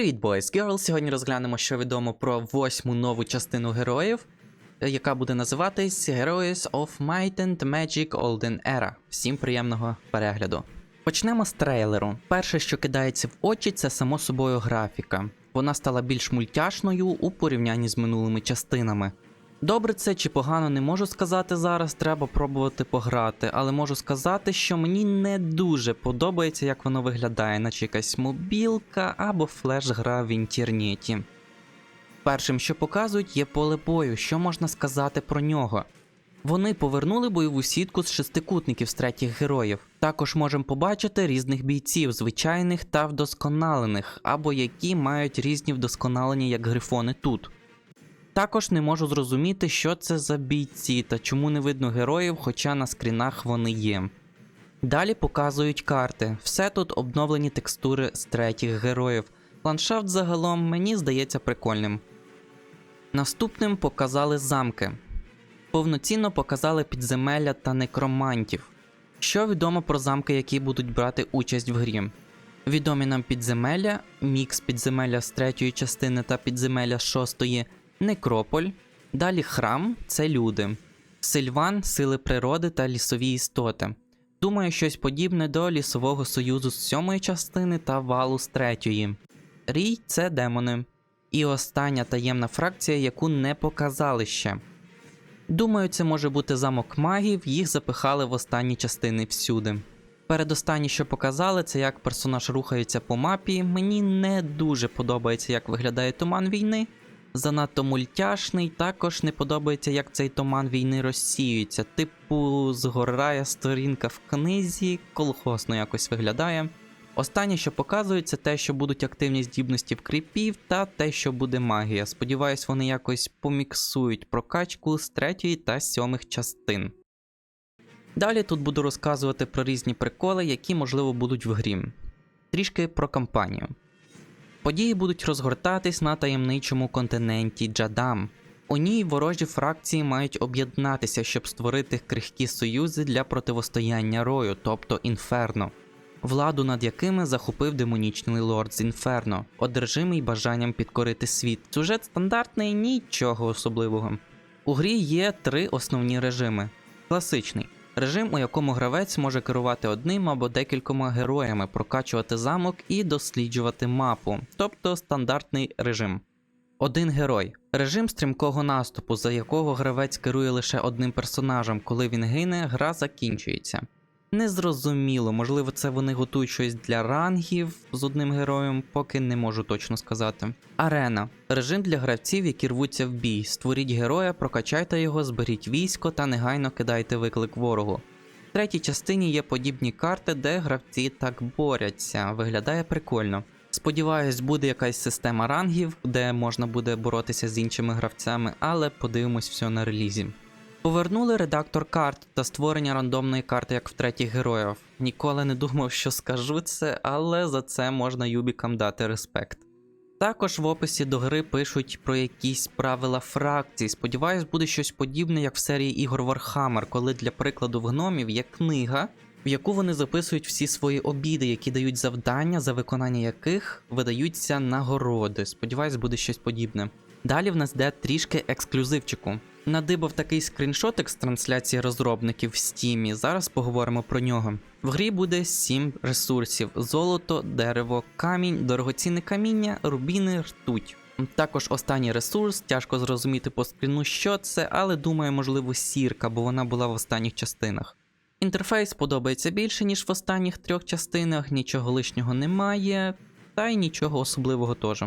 Привіт, boys, girls! Сьогодні розглянемо, що відомо про восьму нову частину героїв, е, яка буде називатись Heroes of Might and Magic Olden Era. Всім приємного перегляду. Почнемо з трейлеру. Перше, що кидається в очі, це само собою графіка. Вона стала більш мультяшною у порівнянні з минулими частинами. Добре це чи погано не можу сказати зараз, треба пробувати пограти, але можу сказати, що мені не дуже подобається, як воно виглядає, наче якась мобілка або флеш-гра в інтернеті. Першим, що показують, є поле бою. Що можна сказати про нього? Вони повернули бойову сітку з шестикутників з третіх героїв. Також можемо побачити різних бійців, звичайних та вдосконалених, або які мають різні вдосконалення, як грифони тут. Також не можу зрозуміти, що це за бійці та чому не видно героїв, хоча на скрінах вони є. Далі показують карти. Все тут обновлені текстури з третіх героїв. Ландшафт загалом мені здається прикольним. Наступним показали замки. Повноцінно показали підземелля та некромантів. Що відомо про замки, які будуть брати участь в грі? Відомі нам підземелля, мікс підземелля з третьої частини та підземелля з шостої, Некрополь. Далі храм це люди, Сильван сили природи та лісові істоти. Думаю, щось подібне до лісового союзу з сьомої частини та валу з третьої. Рій це демони. І остання таємна фракція, яку не показали ще. Думаю, це може бути замок магів, їх запихали в останні частини всюди. Передостаннє, що показали, це як персонаж рухається по мапі. Мені не дуже подобається, як виглядає туман війни. Занадто мультяшний, також не подобається, як цей туман війни розсіюється. Типу, згорає сторінка в книзі, колхосно якось виглядає. Останнє, що показують, це те, що будуть активні здібності в кріпів, та те, що буде магія. Сподіваюсь, вони якось поміксують прокачку з третьої та сьомих частин. Далі тут буду розказувати про різні приколи, які можливо будуть в грі. Трішки про кампанію. Події будуть розгортатись на таємничому континенті Джадам. У ній ворожі фракції мають об'єднатися, щоб створити крихкі союзи для противостояння рою, тобто інферно, владу над якими захопив демонічний лорд з інферно, одержимий бажанням підкорити світ. Сюжет стандартний, нічого особливого. У грі є три основні режими: класичний. Режим, у якому гравець може керувати одним або декількома героями, прокачувати замок і досліджувати мапу, тобто стандартний режим. Один герой. Режим стрімкого наступу, за якого гравець керує лише одним персонажем. Коли він гине, гра закінчується. Незрозуміло, можливо, це вони готують щось для рангів з одним героєм, поки не можу точно сказати. Арена режим для гравців, які рвуться в бій. Створіть героя, прокачайте його, зберіть військо та негайно кидайте виклик ворогу. В третій частині є подібні карти, де гравці так борються. Виглядає прикольно. Сподіваюсь, буде якась система рангів, де можна буде боротися з іншими гравцями, але подивимось все на релізі. Повернули редактор карт та створення рандомної карти, як в третіх героїв. Ніколи не думав, що скажу це, але за це можна юбікам дати респект. Також в описі до гри пишуть про якісь правила фракцій. Сподіваюсь, буде щось подібне, як в серії ігор Warhammer, коли для прикладу в гномів є книга, в яку вони записують всі свої обіди, які дають завдання, за виконання яких видаються нагороди. Сподіваюсь, буде щось подібне. Далі в нас йде трішки ексклюзивчику. Надибав такий скріншотик з трансляції розробників в стімі. Зараз поговоримо про нього. В грі буде 7 ресурсів: золото, дерево, камінь, дорогоцінне каміння, рубіни, ртуть. Також останній ресурс, тяжко зрозуміти по скріну, що це, але думаю, можливо, сірка, бо вона була в останніх частинах. Інтерфейс подобається більше, ніж в останніх трьох частинах, нічого лишнього немає, та й нічого особливого теж.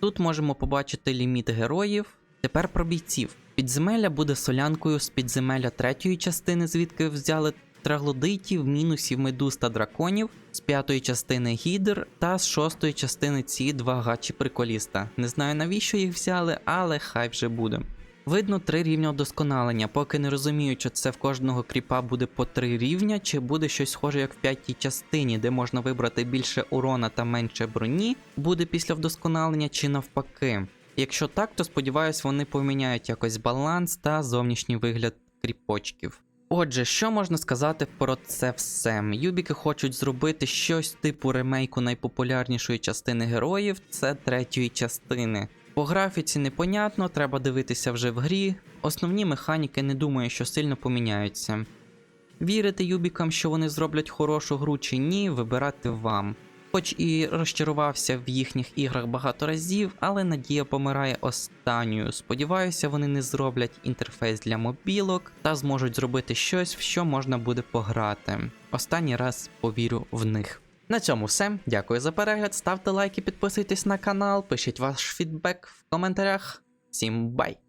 Тут можемо побачити ліміт героїв. Тепер про бійців. Підземелля буде солянкою з підземелля третьої частини, звідки взяли траглодитів, мінусів, медуз та драконів, з п'ятої частини гідр та з шостої частини ці два гачі приколіста. Не знаю навіщо їх взяли, але хай вже буде. Видно три рівня удосконалення, поки не розумію, чи це в кожного кріпа буде по три рівня, чи буде щось схоже, як в п'ятій частині, де можна вибрати більше урона та менше броні, буде після вдосконалення, чи навпаки. Якщо так, то сподіваюсь, вони поміняють якось баланс та зовнішній вигляд кріпочків. Отже, що можна сказати про це все? Юбіки хочуть зробити щось типу ремейку найпопулярнішої частини героїв, це третьої частини. По графіці непонятно, треба дивитися вже в грі. Основні механіки не думаю, що сильно поміняються. Вірити Юбікам, що вони зроблять хорошу гру чи ні, вибирати вам. Хоч і розчарувався в їхніх іграх багато разів, але надія помирає останньою. Сподіваюся, вони не зроблять інтерфейс для мобілок та зможуть зробити щось, в що можна буде пограти. Останній раз повірю в них. На цьому все. Дякую за перегляд. Ставте лайки, підписуйтесь на канал, пишіть ваш фідбек в коментарях. Всім бай!